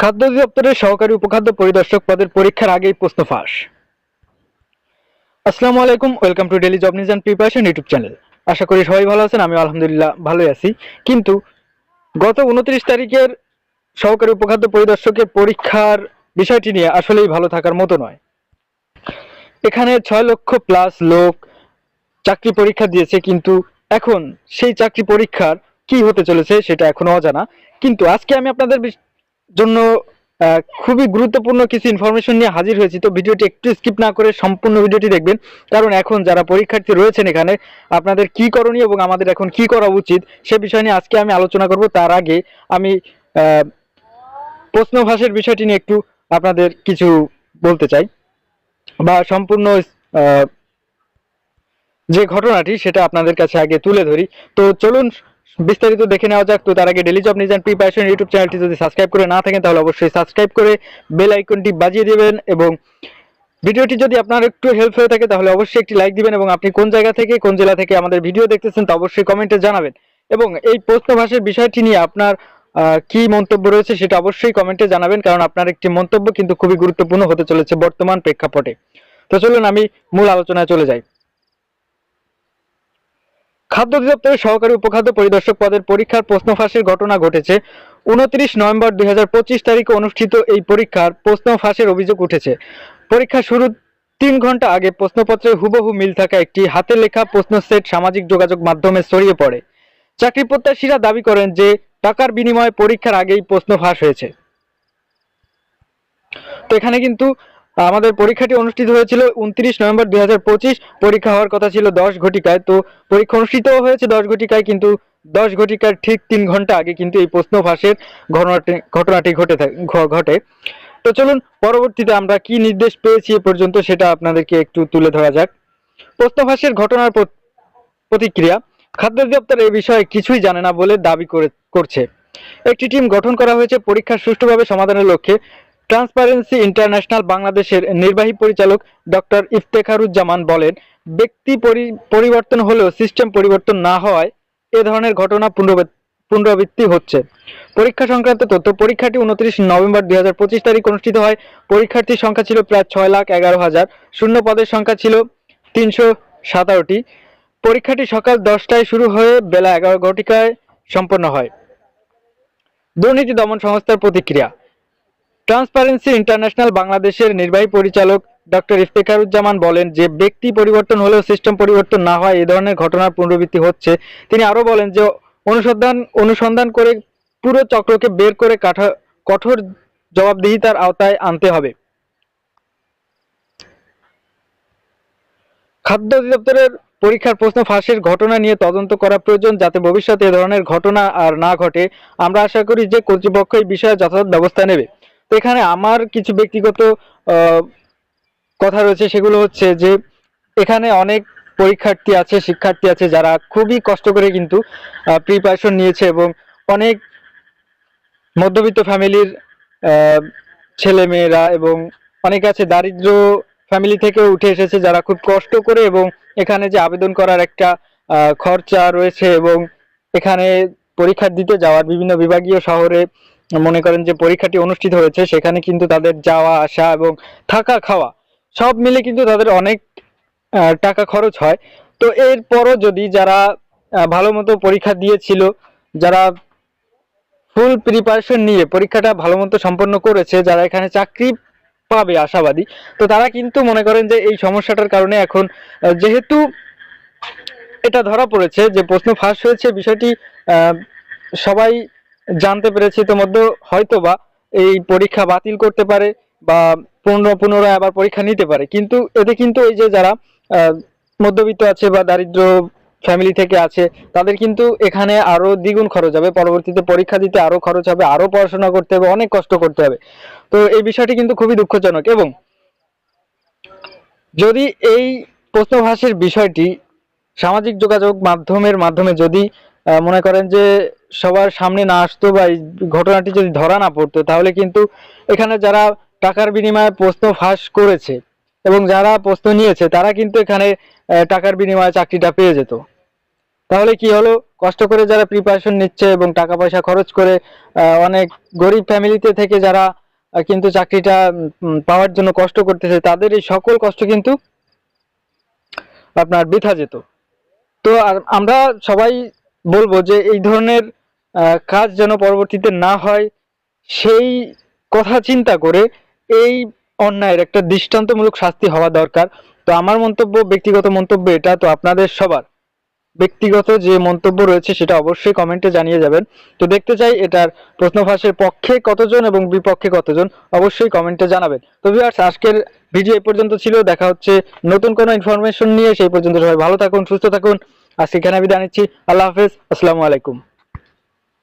খাদ্য অধিদপ্তরের সহকারী উপখাদ্য পরিদর্শক পদের পরীক্ষার আগেই প্রশ্ন ফাঁস। আসসালামু আলাইকুম, welcome to daily job news and preparation YouTube channel. আশা করি সবাই ভালো আছেন আমি আলহামদুলিল্লাহ ভালোই আছি। কিন্তু গত উনত্রিশ তারিখের সহকারী উপখাদ্য পরিদর্শকের পরীক্ষার বিষয়টি নিয়ে আসলেই ভালো থাকার মতো নয়। এখানে ছয় লক্ষ প্লাস লোক চাকরি পরীক্ষা দিয়েছে, কিন্তু এখন সেই চাকরি পরীক্ষার কি হতে চলেছে সেটা এখনও অজানা। কিন্তু আজকে আমি আপনাদের জন্য খুবই গুরুত্বপূর্ণ কিছু ইনফরমেশন নিয়ে হাজির হয়েছি। তো ভিডিওটি একটু স্কিপ না করে সম্পূর্ণ ভিডিওটি দেখবেন। কারণ এখন যারা পরীক্ষার্থী রয়েছেন এখানে, আপনাদের কি করণীয় এবং আমাদের এখন কি করা উচিত সে বিষয় নিয়ে আজকে আমি আলোচনা করব। তার আগে আমি প্রশ্নভাসের বিষয়টি নিয়ে একটু আপনাদের কিছু বলতে চাই বা সম্পূর্ণ যে ঘটনাটি সেটা আপনাদের কাছে আগে তুলে ধরি। তো চলুন বিস্তারিত দেখে নেওয়া যাক। তো তার আগে daily job and preparation YouTube চ্যানেলটি যদি সাবস্ক্রাইব করে না থাকেন, তাহলে অবশ্যই সাবস্ক্রাইব করে বেল আইকনটি বাজিয়ে দিবেন এবং ভিডিওটি যদি আপনার একটু হেল্প হয়ে থাকে, তাহলে অবশ্যই একটি লাইক দিবেন এবং আপনি কোন জায়গা থেকে, কোন জেলা থেকে আমাদের ভিডিও দেখতেছেন তা অবশ্যই কমেন্টে জানাবেন। এবং এই প্রশ্নভাষের বিষয়টি নিয়ে আপনার কি মন্তব্য রয়েছে সেটা অবশ্যই কমেন্টে জানাবেন, কারণ আপনার একটি মন্তব্য কিন্তু খুবই গুরুত্বপূর্ণ হতে চলেছে বর্তমান প্রেক্ষাপটে। তো চলুন আমি মূল আলোচনায় চলে যাই। খাদ্য অধিদপ্তরের সহকারী উপখাদ্য পরিদর্শক পদের পরীক্ষার প্রশ্ন ফাঁসের ঘটনা ঘটেছে। উনত্রিশ নভেম্বর দুই তারিখে অনুষ্ঠিত এই পরীক্ষার প্রশ্ন ফাঁসের অভিযোগ উঠেছে। পরীক্ষা শুরু তিন ঘণ্টা আগে প্রশ্নপত্রে হুবহু মিল থাকা একটি হাতে লেখা প্রশ্ন সেট সামাজিক যোগাযোগ মাধ্যমে ছড়িয়ে পড়ে। চাকরি প্রত্যাশীরা দাবি করেন যে, টাকার বিনিময়ে পরীক্ষার আগেই প্রশ্ন ফাঁস হয়েছে। তো এখানে কিন্তু আমাদের পরীক্ষাটি অনুষ্ঠিত হয়েছিল উনত্রিশ নভেম্বর দুই পরীক্ষা হওয়ার কথা ছিল দশ ঘটিকায়। তো পরীক্ষা অনুষ্ঠিত হয়েছে দশ ঘটিকায়, কিন্তু দশ ঘটিকার ঠিক তিন ঘণ্টা আগে কিন্তু এই প্রশ্ন ফাঁসের ঘটনাটি ঘটনাটি ঘটে ঘটে। তো চলুন পরবর্তীতে আমরা কি নির্দেশ পেয়েছি এ পর্যন্ত সেটা আপনাদেরকে একটু তুলে ধরা যাক। প্রশ্ন ফাঁসের ঘটনার প্রতিক্রিয়া। খাদ্য অধিদপ্তর এই বিষয়ে কিছুই জানে না বলে দাবি করে, করছে। একটি টিম গঠন করা হয়েছে পরীক্ষার সুষ্ঠুভাবে সমাধানের লক্ষ্যে। ট্রান্সপারেন্সি ইন্টারন্যাশনাল বাংলাদেশের নির্বাহী পরিচালক ডক্টর ইফতেখারুজ্জামান বলেন, ব্যক্তি পরি- পরিবর্তন হলেও সিস্টেম পরিবর্তন না হওয়ায় এ ধরনের ঘটনা পুনরাবৃত্তি হচ্ছে। পরীক্ষা সংক্রান্ত তথ্য, পরীক্ষাটি উনত্রিশ নভেম্বর দুই হাজার পঁচিশ তারিখ অনুষ্ঠিত হয়। পরীক্ষার্থীর সংখ্যা ছিল প্রায় ছয় লাখ এগারো হাজার। শূন্য পদের সংখ্যা ছিল তিনশো সাতারোটি। পরীক্ষাটি সকাল দশটায় শুরু হয়ে বেলা এগারো ঘটিকায় সম্পন্ন হয়। দুর্নীতি দমন সংস্থার প্রতিক্রিয়া। ট্রান্সপারেন্সি ইন্টারন্যাশনাল বাংলাদেশের নির্বাহী পরিচালক ডক্টর ইফতেখারুজ্জামান বলেন যে ব্যক্তি পরিবর্তন হলেও সিস্টেম পরিবর্তন না হয়, এ ধরনের ঘটনার পুনরাবৃত্তি হচ্ছে। তিনি আরও বলেন যে অনুসন্ধান অনুসন্ধান করে পুরো চক্রকে বের করে কাঠা- কঠোর জবাবদিহিতার আওতায় আনতে হবে। খাদ্য অধিদপ্তরের পরীক্ষার প্রশ্ন ফাঁসের ঘটনা নিয়ে তদন্ত করা প্রয়োজন যাতে ভবিষ্যতে এ ধরনের ঘটনা আর না ঘটে। আমরা আশা করি যে কর্তৃপক্ষ এই বিষয়ে যথাযথ ব্যবস্থা নেবে। তো এখানে আমার কিছু ব্যক্তিগত কথা রয়েছে, সেগুলো হচ্ছে যে এখানে অনেক পরীক্ষার্থী আছে, শিক্ষার্থী আছে, যারা খুবই কষ্ট করে কিন্তু প্রিপারেশন নিয়েছে এবং অনেক মধ্যবিত্ত ফ্যামিলির ছেলে মেয়েরা এবং অনেক আছে দারিদ্র ফ্যামিলি থেকে উঠে এসেছে, যারা খুব কষ্ট করে এবং এখানে যে আবেদন করার একটা খরচা রয়েছে এবং এখানে পরীক্ষা দিতে যাওয়ার বিভিন্ন বিভাগীয় শহরে মনে করেন যে পরীক্ষাটি অনুষ্ঠিত হয়েছে, সেখানে কিন্তু তাদের যাওয়া, আসা এবং থাকা, খাওয়া সব মিলে কিন্তু তাদের অনেক টাকা খরচ হয়। তো এরপরও যদি যারা ভালো মতো পরীক্ষা দিয়েছিল, যারা ফুল প্রিপারেশন নিয়ে পরীক্ষাটা ভালো মতো সম্পন্ন করেছে, যারা এখানে চাকরি পাবে আশাবাদী, তো তারা কিন্তু মনে করেন যে এই সমস্যাটার কারণে এখন যেহেতু এটা ধরা পড়েছে যে প্রশ্ন ফাঁস হয়েছে, বিষয়টি সবাই জানতে পেরেছে ইতিমধ্যে হয়তো বা এই পরীক্ষা বাতিল করতে পারে বা পুনর পুনরায় আবার পরীক্ষা নিতে পারে। কিন্তু এতে কিন্তু এই যে যারা মধ্যবিত্ত আছে বা দারিদ্র ফ্যামিলি থেকে আছে, তাদের কিন্তু এখানে আরও দ্বিগুণ খরচ হবে। পরবর্তীতে পরীক্ষা দিতে আরও খরচ হবে, আরও পড়াশোনা করতে হবে, অনেক কষ্ট করতে হবে। তো এই বিষয়টি কিন্তু খুবই দুঃখজনক এবং যদি এই প্রশ্নভাসের বিষয়টি সামাজিক যোগাযোগ মাধ্যমের মাধ্যমে যদি মনে করেন যে সবার সামনে না আসতো বা এই ঘটনাটি যদি ধরা না পড়তো, তাহলে কিন্তু এখানে যারা টাকার বিনিময়ে প্রশ্ন ফাঁস করেছে এবং যারা প্রশ্ন নিয়েছে, তারা কিন্তু এখানে টাকার বিনিময়ে চাকরিটা পেয়ে যেত। তাহলে কি হলো? কষ্ট করে যারা প্রিপারেশন নিচ্ছে এবং টাকা পয়সা খরচ করে অনেক গরিব ফ্যামিলিতে থেকে যারা কিন্তু চাকরিটা পাওয়ার জন্য কষ্ট করতেছে, তাদের এই সকল কষ্ট কিন্তু আপনার বৃথা যেত। তো আমরা সবাই বলব যে এই ধরনের কাজ যেন পরবর্তীতে না হয়, সেই কথা চিন্তা করে এই অন্যায়ের একটা দৃষ্টান্তমূলক শাস্তি হওয়া দরকার। তো আমার মন্তব্য, ব্যক্তিগত মন্তব্য এটা, তো আপনাদের সবার। ব্যক্তিগত যে মন্তব্য রয়েছে সেটা অবশ্যই কমেন্টে জানিয়ে যাবেন। তো দেখতে চাই এটার প্রশ্ন ফাঁসের পক্ষে কতজন এবং বিপক্ষে কতজন, অবশ্যই কমেন্টে জানাবেন। তো ভিউয়ার্স আজকের ভিডিও এই পর্যন্ত ছিল। দেখা হচ্ছে নতুন কোনো ইনফরমেশন নিয়ে। সেই পর্যন্ত সবাই ভালো থাকুন, সুস্থ থাকুন। আজকে এখানে বিদায় নিচ্ছি। আল্লাহ হাফেজ। আসসালামু আলাইকুম।